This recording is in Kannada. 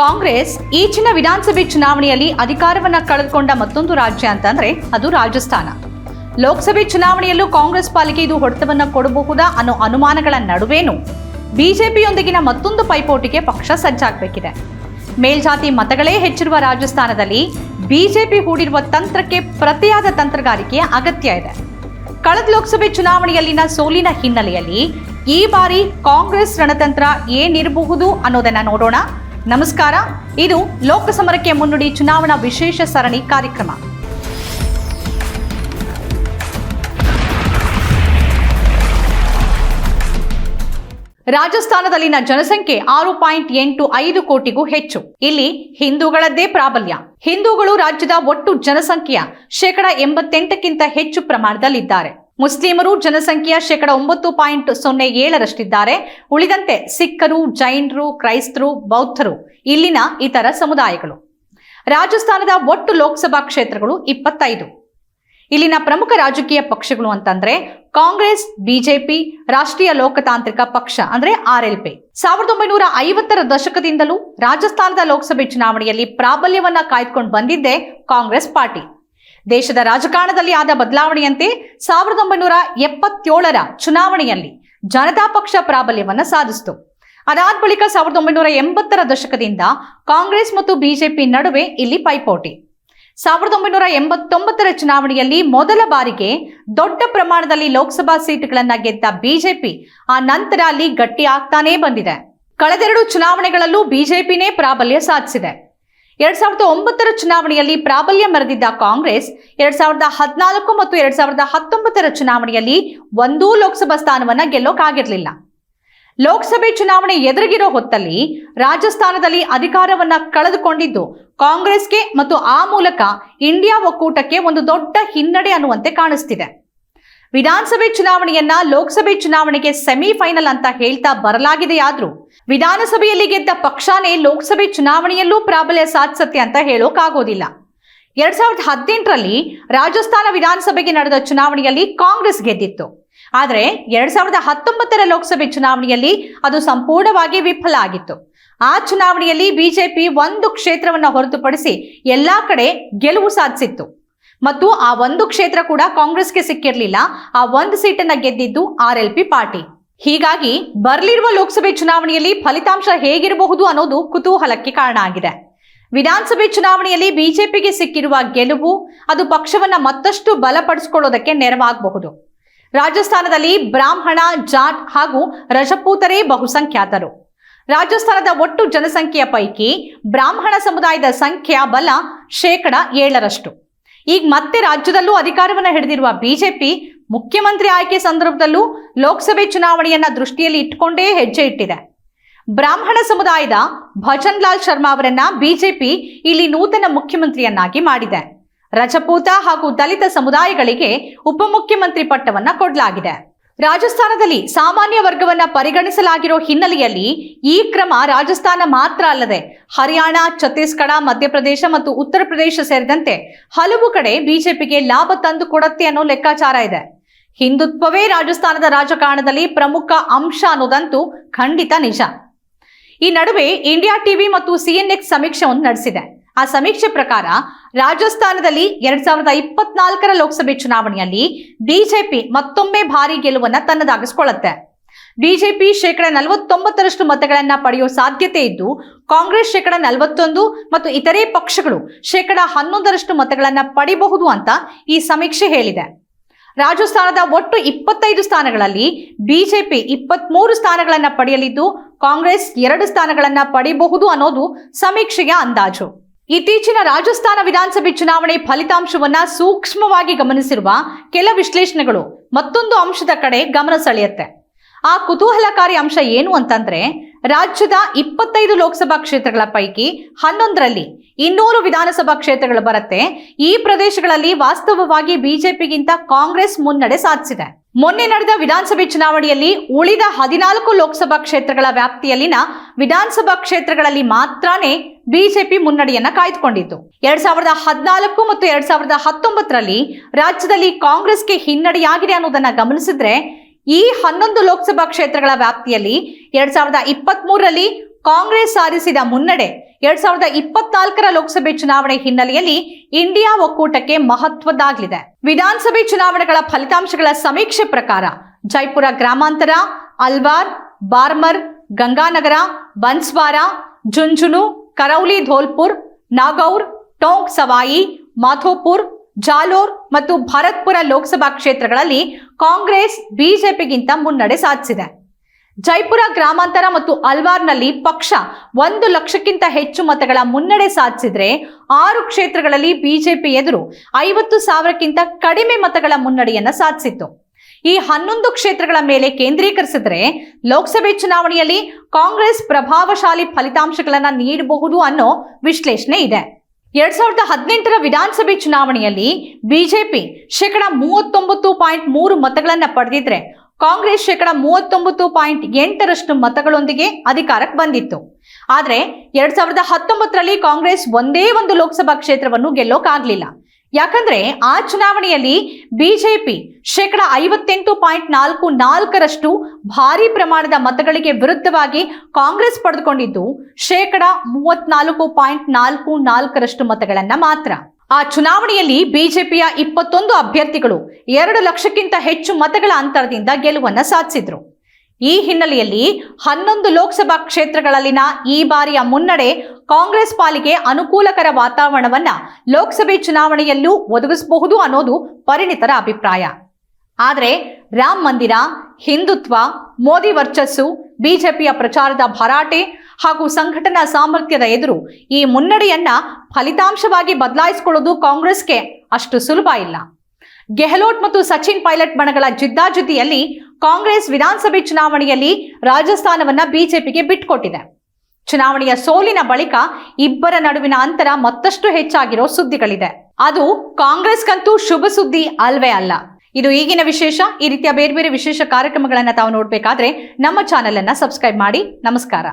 ಕಾಂಗ್ರೆಸ್ ಈಚಿನ ವಿಧಾನಸಭೆ ಚುನಾವಣೆಯಲ್ಲಿ ಅಧಿಕಾರವನ್ನ ಕಳೆದುಕೊಂಡ ಮತ್ತೊಂದು ರಾಜ್ಯ ಅಂತಂದ್ರೆ ಅದು ರಾಜಸ್ಥಾನ. ಲೋಕಸಭೆ ಚುನಾವಣೆಯಲ್ಲೂ ಕಾಂಗ್ರೆಸ್ ಪಾಲಿಗೆ ಇದು ಹೊಡೆತವನ್ನ ಕೊಡಬಹುದಾ ಅನ್ನೋ ಅನುಮಾನಗಳ ನಡುವೇನು ಬಿಜೆಪಿಯೊಂದಿಗಿನ ಮತ್ತೊಂದು ಪೈಪೋಟಿಗೆ ಪಕ್ಷ ಸಜ್ಜಾಗಬೇಕಿದೆ. ಮೇಲ್ಜಾತಿ ಮತಗಳೇ ಹೆಚ್ಚಿರುವ ರಾಜಸ್ಥಾನದಲ್ಲಿ ಬಿಜೆಪಿ ಹೂಡಿರುವ ತಂತ್ರಕ್ಕೆ ಪ್ರತಿಯಾದ ತಂತ್ರಗಾರಿಕೆಯ ಅಗತ್ಯ ಇದೆ. ಕಳೆದ ಲೋಕಸಭೆ ಚುನಾವಣೆಯಲ್ಲಿನ ಸೋಲಿನ ಹಿನ್ನೆಲೆಯಲ್ಲಿ ಈ ಬಾರಿ ಕಾಂಗ್ರೆಸ್ ರಣತಂತ್ರ ಏನಿರಬಹುದು ಅನ್ನೋದನ್ನ ನೋಡೋಣ. ನಮಸ್ಕಾರ. ಇದು ಲೋಕಸಮರಕ್ಕೆ ಮುನ್ನುಡಿ ಚುನಾವಣಾ ವಿಶೇಷ ಸರಣಿ ಕಾರ್ಯಕ್ರಮ. ರಾಜಸ್ಥಾನದಲ್ಲಿನ ಜನಸಂಖ್ಯೆ ಆರು ಪಾಯಿಂಟ್ ಎಂಟು ಐದು ಕೋಟಿಗೂ ಹೆಚ್ಚು. ಇಲ್ಲಿ ಹಿಂದೂಗಳದ್ದೇ ಪ್ರಾಬಲ್ಯ. ಹಿಂದೂಗಳು ರಾಜ್ಯದ ಒಟ್ಟು ಜನಸಂಖ್ಯೆಯ ಶೇಕಡ ಎಂಬತ್ತೆಂಟಕ್ಕಿಂತ ಹೆಚ್ಚು ಪ್ರಮಾಣದಲ್ಲಿದ್ದಾರೆ. ಮುಸ್ಲಿಮರು ಜನಸಂಖ್ಯೆಯ ಶೇಕಡ ಒಂಬತ್ತು ಪಾಯಿಂಟ್ ಸೊನ್ನೆ ಏಳರಷ್ಟಿದ್ದಾರೆ. ಉಳಿದಂತೆ ಸಿಖ್ಖರು, ಜೈನರು, ಕ್ರೈಸ್ತರು, ಬೌದ್ಧರು, ಇಲ್ಲಿನ ಇತರ ಸಮುದಾಯಗಳು. ರಾಜಸ್ಥಾನದ ಒಟ್ಟು ಲೋಕಸಭಾ ಕ್ಷೇತ್ರಗಳು ಇಪ್ಪತ್ತೈದು. ಇಲ್ಲಿನ ಪ್ರಮುಖ ರಾಜಕೀಯ ಪಕ್ಷಗಳು ಅಂತಂದ್ರೆ ಕಾಂಗ್ರೆಸ್, ಬಿಜೆಪಿ, ರಾಷ್ಟ್ರೀಯ ಲೋಕತಾಂತ್ರಿಕ ಪಕ್ಷ ಅಂದ್ರೆ ಆರ್ ಎಲ್ ಪಿ. ಸಾವಿರದ ಒಂಬೈನೂರ ಐವತ್ತರ ದಶಕದಿಂದಲೂ ರಾಜಸ್ಥಾನದ ಲೋಕಸಭೆ ಚುನಾವಣೆಯಲ್ಲಿ ಪ್ರಾಬಲ್ಯವನ್ನ ಕಾಯ್ದುಕೊಂಡು ಬಂದಿದ್ದೆ ಕಾಂಗ್ರೆಸ್ ಪಾರ್ಟಿ. ದೇಶದ ರಾಜಕಾರಣದಲ್ಲಿ ಆದ ಬದಲಾವಣೆಯಂತೆ ಸಾವಿರದ ಒಂಬೈನೂರ ಎಪ್ಪತ್ತೇಳರ ಚುನಾವಣೆಯಲ್ಲಿ ಜನತಾ ಪಕ್ಷ ಪ್ರಾಬಲ್ಯವನ್ನ ಸಾಧಿಸಿತು. ಅದಾದ ಬಳಿಕ ಸಾವಿರದ ಒಂಬೈನೂರ ಎಂಬತ್ತರ ದಶಕದಿಂದ ಕಾಂಗ್ರೆಸ್ ಮತ್ತು ಬಿಜೆಪಿ ನಡುವೆ ಇಲ್ಲಿ ಪೈಪೋಟಿ. ಸಾವಿರದ ಒಂಬೈನೂರ ಎಂಬತ್ತೊಂಬತ್ತರ ಚುನಾವಣೆಯಲ್ಲಿ ಮೊದಲ ಬಾರಿಗೆ ದೊಡ್ಡ ಪ್ರಮಾಣದಲ್ಲಿ ಲೋಕಸಭಾ ಸೀಟುಗಳನ್ನ ಗೆದ್ದ ಬಿಜೆಪಿ ಆ ನಂತರ ಅಲ್ಲಿ ಗಟ್ಟಿ ಆಗ್ತಾನೇ ಬಂದಿದೆ. ಕಳೆದೆರಡು ಚುನಾವಣೆಗಳಲ್ಲೂ ಬಿಜೆಪಿನೇ ಪ್ರಾಬಲ್ಯ ಸಾಧಿಸಿದೆ. ಎರಡ್ ಸಾವಿರದ ಒಂಬತ್ತರ ಚುನಾವಣೆಯಲ್ಲಿ ಪ್ರಾಬಲ್ಯ ಮರೆದಿದ್ದ ಕಾಂಗ್ರೆಸ್, ಎರಡ್ ಸಾವಿರದ ಹದಿನಾಲ್ಕು ಮತ್ತು ಎರಡ್ ಸಾವಿರದ ಹತ್ತೊಂಬತ್ತರ ಚುನಾವಣೆಯಲ್ಲಿ ಒಂದೂ ಲೋಕಸಭಾ ಸ್ಥಾನವನ್ನ ಗೆಲ್ಲೋಕಾಗಿರ್ಲಿಲ್ಲ. ಲೋಕಸಭೆ ಚುನಾವಣೆ ಎದುರಿಗಿರೋ ಹೊತ್ತಲ್ಲಿ ರಾಜಸ್ಥಾನದಲ್ಲಿ ಅಧಿಕಾರವನ್ನ ಕಳೆದುಕೊಂಡಿದ್ದು ಕಾಂಗ್ರೆಸ್ಗೆ ಮತ್ತು ಆ ಮೂಲಕ ಇಂಡಿಯಾ ಒಕ್ಕೂಟಕ್ಕೆ ಒಂದು ದೊಡ್ಡ ಹಿನ್ನಡೆ ಅನ್ನುವಂತೆ ಕಾಣಿಸ್ತಿದೆ. ವಿಧಾನಸಭೆ ಚುನಾವಣೆಯನ್ನ ಲೋಕಸಭೆ ಚುನಾವಣೆಗೆ ಸೆಮಿಫೈನಲ್ ಅಂತ ಹೇಳ್ತಾ ಬರಲಾಗಿದೆಯಾದ್ರೂ ವಿಧಾನಸಭೆಯಲ್ಲಿ ಗೆದ್ದ ಪಕ್ಷನೇ ಲೋಕಸಭೆ ಚುನಾವಣೆಯಲ್ಲೂ ಪ್ರಾಬಲ್ಯ ಸಾಧಿಸತ್ತೆ ಅಂತ ಹೇಳೋಕಾಗೋದಿಲ್ಲ. ಎರಡ್ ಸಾವಿರದ ಹದಿನೆಂಟರಲ್ಲಿ ರಾಜಸ್ಥಾನ ವಿಧಾನಸಭೆಗೆ ನಡೆದ ಚುನಾವಣೆಯಲ್ಲಿ ಕಾಂಗ್ರೆಸ್ ಗೆದ್ದಿತ್ತು. ಆದರೆ ಎರಡ್ ಸಾವಿರದ ಹತ್ತೊಂಬತ್ತರ ಲೋಕಸಭೆ ಚುನಾವಣೆಯಲ್ಲಿ ಅದು ಸಂಪೂರ್ಣವಾಗಿ ವಿಫಲ ಆಗಿತ್ತು. ಆ ಚುನಾವಣೆಯಲ್ಲಿ ಬಿಜೆಪಿ ಒಂದು ಕ್ಷೇತ್ರವನ್ನ ಹೊರತುಪಡಿಸಿ ಎಲ್ಲಾ ಕಡೆ ಗೆಲುವು ಸಾಧಿಸಿತ್ತು. ಮತ್ತು ಆ ಒಂದು ಕ್ಷೇತ್ರ ಕೂಡ ಕಾಂಗ್ರೆಸ್ಗೆ ಸಿಕ್ಕಿರಲಿಲ್ಲ. ಆ ಒಂದು ಸೀಟನ್ನ ಗೆದ್ದಿದ್ದು ಆರ್ ಎಲ್ ಪಿ ಪಾರ್ಟಿ. ಹೀಗಾಗಿ ಬರಲಿರುವ ಲೋಕಸಭೆ ಚುನಾವಣೆಯಲ್ಲಿ ಫಲಿತಾಂಶ ಹೇಗಿರಬಹುದು ಅನ್ನೋದು ಕುತೂಹಲಕ್ಕೆ ಕಾರಣ ಆಗಿದೆ. ವಿಧಾನಸಭೆ ಚುನಾವಣೆಯಲ್ಲಿ ಬಿಜೆಪಿಗೆ ಸಿಕ್ಕಿರುವ ಗೆಲುವು, ಅದು ಪಕ್ಷವನ್ನ ಮತ್ತಷ್ಟು ಬಲಪಡಿಸಿಕೊಳ್ಳೋದಕ್ಕೆ ನೆರವಾಗಬಹುದು. ರಾಜಸ್ಥಾನದಲ್ಲಿ ಬ್ರಾಹ್ಮಣ, ಜಾಟ್ ಹಾಗೂ ರಜಪೂತರೇ ಬಹುಸಂಖ್ಯಾತರು. ರಾಜಸ್ಥಾನದ ಒಟ್ಟು ಜನಸಂಖ್ಯೆಯ ಪೈಕಿ ಬ್ರಾಹ್ಮಣ ಸಮುದಾಯದ ಸಂಖ್ಯಾ ಬಲ ಶೇಕಡ ಏಳರಷ್ಟು. ಈಗ ಮತ್ತೆ ರಾಜ್ಯದಲ್ಲೂ ಅಧಿಕಾರವನ್ನು ಹಿಡಿದಿರುವ ಬಿಜೆಪಿ ಮುಖ್ಯಮಂತ್ರಿ ಆಯ್ಕೆ ಸಂದರ್ಭದಲ್ಲೂ ಲೋಕಸಭೆ ಚುನಾವಣೆಯನ್ನ ದೃಷ್ಟಿಯಲ್ಲಿ ಇಟ್ಕೊಂಡೇ ಹೆಜ್ಜೆ ಇಟ್ಟಿದೆ. ಬ್ರಾಹ್ಮಣ ಸಮುದಾಯದ ಭಜನ್ ಲಾಲ್ ಶರ್ಮಾ ಅವರನ್ನ ಬಿಜೆಪಿ ಇಲ್ಲಿ ನೂತನ ಮುಖ್ಯಮಂತ್ರಿಯನ್ನಾಗಿ ಮಾಡಿದೆ. ರಜಪೂತ ಹಾಗೂ ದಲಿತ ಸಮುದಾಯಗಳಿಗೆ ಉಪಮುಖ್ಯಮಂತ್ರಿ ಪಟ್ಟವನ್ನ ಕೊಡಲಾಗಿದೆ. ರಾಜಸ್ಥಾನದಲ್ಲಿ ಸಾಮಾನ್ಯ ವರ್ಗವನ್ನ ಪರಿಗಣಿಸಲಾಗಿರೋ ಹಿನ್ನೆಲೆಯಲ್ಲಿ ಈ ಕ್ರಮ ರಾಜಸ್ಥಾನ ಮಾತ್ರ ಅಲ್ಲದೆ ಹರಿಯಾಣ, ಛತ್ತೀಸ್ಗಢ, ಮಧ್ಯಪ್ರದೇಶ ಮತ್ತು ಉತ್ತರ ಪ್ರದೇಶ ಸೇರಿದಂತೆ ಹಲವು ಕಡೆ ಬಿಜೆಪಿಗೆ ಲಾಭ ತಂದು ಕೊಡತ್ತೆ ಅನ್ನೋ ಲೆಕ್ಕಾಚಾರ ಇದೆ. ಹಿಂದುತ್ವವೇ ರಾಜಸ್ಥಾನದ ರಾಜಕಾರಣದಲ್ಲಿ ಪ್ರಮುಖ ಅಂಶ ಅನ್ನೋದಂತೂ ಖಂಡಿತ ನಿಜ. ಈ ನಡುವೆ ಇಂಡಿಯಾ ಟಿವಿ ಮತ್ತು ಸಿಎನ್ಎಕ್ಸ್ ಸಮೀಕ್ಷೆಯನ್ನು ನಡೆಸಿದೆ. ಆ ಸಮೀಕ್ಷೆ ಪ್ರಕಾರ ರಾಜಸ್ಥಾನದಲ್ಲಿ ಎರಡ್ ಸಾವಿರದ ಇಪ್ಪತ್ನಾಲ್ಕರ ಲೋಕಸಭೆ ಚುನಾವಣೆಯಲ್ಲಿ ಬಿಜೆಪಿ ಮತ್ತೊಮ್ಮೆ ಭಾರಿ ಗೆಲುವನ್ನ ತನ್ನದಾಗಿಸಿಕೊಳ್ಳುತ್ತೆ. ಬಿಜೆಪಿ ಶೇಕಡ ನಲವತ್ತೊಂಬತ್ತರಷ್ಟು ಮತಗಳನ್ನ ಪಡೆಯುವ ಸಾಧ್ಯತೆ ಇದ್ದು, ಕಾಂಗ್ರೆಸ್ ಶೇಕಡ ನಲವತ್ತೊಂದು ಮತ್ತು ಇತರೆ ಪಕ್ಷಗಳು ಶೇಕಡ ಹನ್ನೊಂದರಷ್ಟು ಮತಗಳನ್ನ ಪಡಿಬಹುದು ಅಂತ ಈ ಸಮೀಕ್ಷೆ ಹೇಳಿದೆ. ರಾಜಸ್ಥಾನದ ಒಟ್ಟು ಇಪ್ಪತ್ತೈದು ಸ್ಥಾನಗಳಲ್ಲಿ ಬಿಜೆಪಿ ಇಪ್ಪತ್ಮೂರು ಸ್ಥಾನಗಳನ್ನು ಪಡೆಯಲಿದ್ದು, ಕಾಂಗ್ರೆಸ್ ಎರಡು ಸ್ಥಾನಗಳನ್ನು ಪಡೆಯಬಹುದು ಅನ್ನೋದು ಸಮೀಕ್ಷೆಯ ಅಂದಾಜು. ಇತ್ತೀಚಿನ ರಾಜಸ್ಥಾನ ವಿಧಾನಸಭೆ ಚುನಾವಣೆ ಫಲಿತಾಂಶವನ್ನ ಸೂಕ್ಷ್ಮವಾಗಿ ಗಮನಿಸಿರುವ ಕೆಲ ವಿಶ್ಲೇಷಣೆಗಳು ಮತ್ತೊಂದು ಅಂಶದ ಕಡೆ ಗಮನ ಸೆಳೆಯುತ್ತೆ. ಆ ಕುತೂಹಲಕಾರಿ ಅಂಶ ಏನು ಅಂತಂದ್ರೆ ರಾಜ್ಯದ ಇಪ್ಪತ್ತೈದು ಲೋಕಸಭಾ ಕ್ಷೇತ್ರಗಳ ಪೈಕಿ ಹನ್ನೊಂದರಲ್ಲಿ ಇನ್ನೂರು ವಿಧಾನಸಭಾ ಕ್ಷೇತ್ರಗಳು ಬರುತ್ತೆ. ಈ ಪ್ರದೇಶಗಳಲ್ಲಿ ವಾಸ್ತವವಾಗಿ ಬಿಜೆಪಿಗಿಂತ ಕಾಂಗ್ರೆಸ್ ಮುನ್ನಡೆ ಸಾಧಿಸಿದೆ. ಮೊನ್ನೆ ನಡೆದ ವಿಧಾನಸಭೆ ಚುನಾವಣೆಯಲ್ಲಿ ಉಳಿದ ಹದಿನಾಲ್ಕು ಲೋಕಸಭಾ ಕ್ಷೇತ್ರಗಳ ವ್ಯಾಪ್ತಿಯಲ್ಲಿನ ವಿಧಾನಸಭಾ ಕ್ಷೇತ್ರಗಳಲ್ಲಿ ಮಾತ್ರನೇ ಬಿಜೆಪಿ ಮುನ್ನಡೆಯನ್ನ ಕಾಯ್ದುಕೊಂಡಿತ್ತು. ಎರಡ್ ಸಾವಿರದ ಹದಿನಾಲ್ಕು ಮತ್ತು ಎರಡ್ ಸಾವಿರದ ಹತ್ತೊಂಬತ್ತರಲ್ಲಿ ರಾಜ್ಯದಲ್ಲಿ ಕಾಂಗ್ರೆಸ್ಗೆ ಹಿನ್ನಡೆಯಾಗಿದೆ ಅನ್ನೋದನ್ನ ಗಮನಿಸಿದ್ರೆ ಈ ಹನ್ನೊಂದು ಲೋಕಸಭಾ ಕ್ಷೇತ್ರಗಳ ವ್ಯಾಪ್ತಿಯಲ್ಲಿ ಎರಡ್ ಸಾವಿರದ ಇಪ್ಪತ್ತ್ ಮೂರರಲ್ಲಿ ಕಾಂಗ್ರೆಸ್ ಸಾಧಿಸಿದ ಮುನ್ನಡೆ ಎರಡ್ ಸಾವಿರದ ಇಪ್ಪತ್ನಾಲ್ಕರ ಲೋಕಸಭೆ ಚುನಾವಣೆ ಹಿನ್ನೆಲೆಯಲ್ಲಿ ಇಂಡಿಯಾ ಒಕ್ಕೂಟಕ್ಕೆ ಮಹತ್ವದ್ದಾಗಲಿದೆ. ವಿಧಾನಸಭೆ ಚುನಾವಣೆಗಳ ಫಲಿತಾಂಶಗಳ ಸಮೀಕ್ಷೆ ಪ್ರಕಾರ ಜೈಪುರ ಗ್ರಾಮಾಂತರ, ಅಲ್ವಾರ್, ಬಾರ್ಮರ್, ಗಂಗಾನಗರ, ಬನ್ಸ್ವಾರ, ಜುಂಜುನು, ಕರೌಲಿ, ಧೋಲ್ಪುರ್, ನಾಗೌರ್, ಟೋಂಕ್, ಸವಾಯಿ, ಮಾಧೋಪುರ್, ಜಾಲೋರ್ ಮತ್ತು ಭರತ್ಪುರ ಲೋಕಸಭಾ ಕ್ಷೇತ್ರಗಳಲ್ಲಿ ಕಾಂಗ್ರೆಸ್, ಬಿಜೆಪಿಗಿಂತ ಮುನ್ನಡೆ ಸಾಧಿಸಿದೆ. ಜೈಪುರ ಗ್ರಾಮಾಂತರ ಮತ್ತು ಅಲ್ವಾರ್ನಲ್ಲಿ ಪಕ್ಷ ಒಂದು ಲಕ್ಷಕ್ಕಿಂತ ಹೆಚ್ಚು ಮತಗಳ ಮುನ್ನಡೆ ಸಾಧಿಸಿದ್ರೆ ಆರು ಕ್ಷೇತ್ರಗಳಲ್ಲಿ ಬಿಜೆಪಿ ಎದುರು ಐವತ್ತು ಸಾವಿರಕ್ಕಿಂತ ಕಡಿಮೆ ಮತಗಳ ಮುನ್ನಡೆಯನ್ನ ಸಾಧಿಸಿತ್ತು. ಈ ಹನ್ನೊಂದು ಕ್ಷೇತ್ರಗಳ ಮೇಲೆ ಕೇಂದ್ರೀಕರಿಸಿದ್ರೆ ಲೋಕಸಭೆ ಚುನಾವಣೆಯಲ್ಲಿ ಕಾಂಗ್ರೆಸ್ ಪ್ರಭಾವಶಾಲಿ ಫಲಿತಾಂಶಗಳನ್ನು ನೀಡಬಹುದು ಅನ್ನೋ ವಿಶ್ಲೇಷಣೆ ಇದೆ. ಎರಡ್ ಸಾವಿರದ ಹದಿನೆಂಟರ ವಿಧಾನಸಭೆ ಚುನಾವಣೆಯಲ್ಲಿ ಬಿಜೆಪಿ ಶೇಕಡ ಮೂವತ್ತೊಂಬತ್ತು ಪಾಯಿಂಟ್ ಮೂರು ಮತಗಳನ್ನು ಪಡೆದಿದ್ರೆ ಕಾಂಗ್ರೆಸ್ ಶೇಕಡ ಮೂವತ್ತೊಂಬತ್ತು ಪಾಯಿಂಟ್ ಎಂಟರಷ್ಟು ಮತಗಳೊಂದಿಗೆ ಅಧಿಕಾರಕ್ಕೆ ಬಂದಿತ್ತು. ಆದರೆ ಎರಡ್ ಸಾವಿರದ ಹತ್ತೊಂಬತ್ತರಲ್ಲಿ ಕಾಂಗ್ರೆಸ್ ಒಂದೇ ಒಂದು ಲೋಕಸಭಾ ಕ್ಷೇತ್ರವನ್ನು ಗೆಲ್ಲೋಕಾಗ್ಲಿಲ್ಲ. ಯಾಕಂದ್ರೆ ಆ ಚುನಾವಣೆಯಲ್ಲಿ ಬಿಜೆಪಿ ಶೇಕಡ ಐವತ್ತೆಂಟು ಪಾಯಿಂಟ್ ನಾಲ್ಕು ನಾಲ್ಕರಷ್ಟು ಭಾರಿ ಪ್ರಮಾಣದ ಮತಗಳಿಗೆ ವಿರುದ್ಧವಾಗಿ ಕಾಂಗ್ರೆಸ್ ಪಡೆದುಕೊಂಡಿದ್ದು ಶೇಕಡ ಮೂವತ್ನಾಲ್ಕು ಪಾಯಿಂಟ್ ನಾಲ್ಕು ನಾಲ್ಕರಷ್ಟು ಮತಗಳನ್ನ ಮಾತ್ರ. ಆ ಚುನಾವಣೆಯಲ್ಲಿ ಬಿಜೆಪಿಯ ಇಪ್ಪತ್ತೊಂದು ಅಭ್ಯರ್ಥಿಗಳು ಎರಡು ಲಕ್ಷಕ್ಕಿಂತ ಹೆಚ್ಚು ಮತಗಳ ಅಂತರದಿಂದ ಗೆಲುವನ್ನ ಸಾಧಿಸಿದ್ರು. ಈ ಹಿನ್ನೆಲೆಯಲ್ಲಿ ಹನ್ನೊಂದು ಲೋಕಸಭಾ ಕ್ಷೇತ್ರಗಳಲ್ಲಿನ ಈ ಬಾರಿಯ ಮುನ್ನಡೆ ಕಾಂಗ್ರೆಸ್ ಪಾಲಿಗೆ ಅನುಕೂಲಕರ ವಾತಾವರಣವನ್ನ ಲೋಕಸಭೆ ಚುನಾವಣೆಯಲ್ಲೂ ಒದಗಿಸಬಹುದು ಅನ್ನೋದು ಪರಿಣಿತರ ಅಭಿಪ್ರಾಯ. ಆದರೆ ರಾಮ್ ಮಂದಿರ, ಹಿಂದುತ್ವ, ಮೋದಿ ವರ್ಚಸ್ಸು, ಬಿಜೆಪಿಯ ಪ್ರಚಾರದ ಭರಾಟೆ ಹಾಗೂ ಸಂಘಟನಾ ಸಾಮರ್ಥ್ಯದ ಎದುರು ಈ ಮುನ್ನಡೆಯನ್ನ ಫಲಿತಾಂಶವಾಗಿ ಬದಲಾಯಿಸಿಕೊಳ್ಳೋದು ಕಾಂಗ್ರೆಸ್ಗೆ ಅಷ್ಟು ಸುಲಭ ಇಲ್ಲ. ಗೆಹ್ಲೋಟ್ ಮತ್ತು ಸಚಿನ್ ಪೈಲಟ್ ಬಣಗಳ ಜಿದ್ದಾಜಿದ್ದಿಯಲ್ಲಿ ಕಾಂಗ್ರೆಸ್ ವಿಧಾನಸಭೆ ಚುನಾವಣೆಯಲ್ಲಿ ರಾಜಸ್ಥಾನವನ್ನ ಬಿಜೆಪಿಗೆ ಬಿಟ್ಕೊಟ್ಟಿದೆ. ಚುನಾವಣೆಯ ಸೋಲಿನ ಬಳಿಕ ಇಬ್ಬರ ನಡುವಿನ ಅಂತರ ಮತ್ತಷ್ಟು ಹೆಚ್ಚಾಗಿರೋ ಸುದ್ದಿಗಳಿದೆ. ಅದು ಕಾಂಗ್ರೆಸ್ಗಂತೂ ಶುಭ ಸುದ್ದಿ ಅಲ್ವೇ ಅಲ್ಲ. ಇದು ಈಗಿನ ವಿಶೇಷ, ಈ ರೀತಿಯ ಬೇರೆ ಬೇರೆ ವಿಶೇಷ ಕಾರ್ಯಕ್ರಮಗಳನ್ನು ತಾವು ನೋಡಬೇಕಾದ್ರೆ ನಮ್ಮ ಚಾನೆಲ್ ಅನ್ನ ಸಬ್ಸ್ಕ್ರೈಬ್ ಮಾಡಿ. ನಮಸ್ಕಾರ.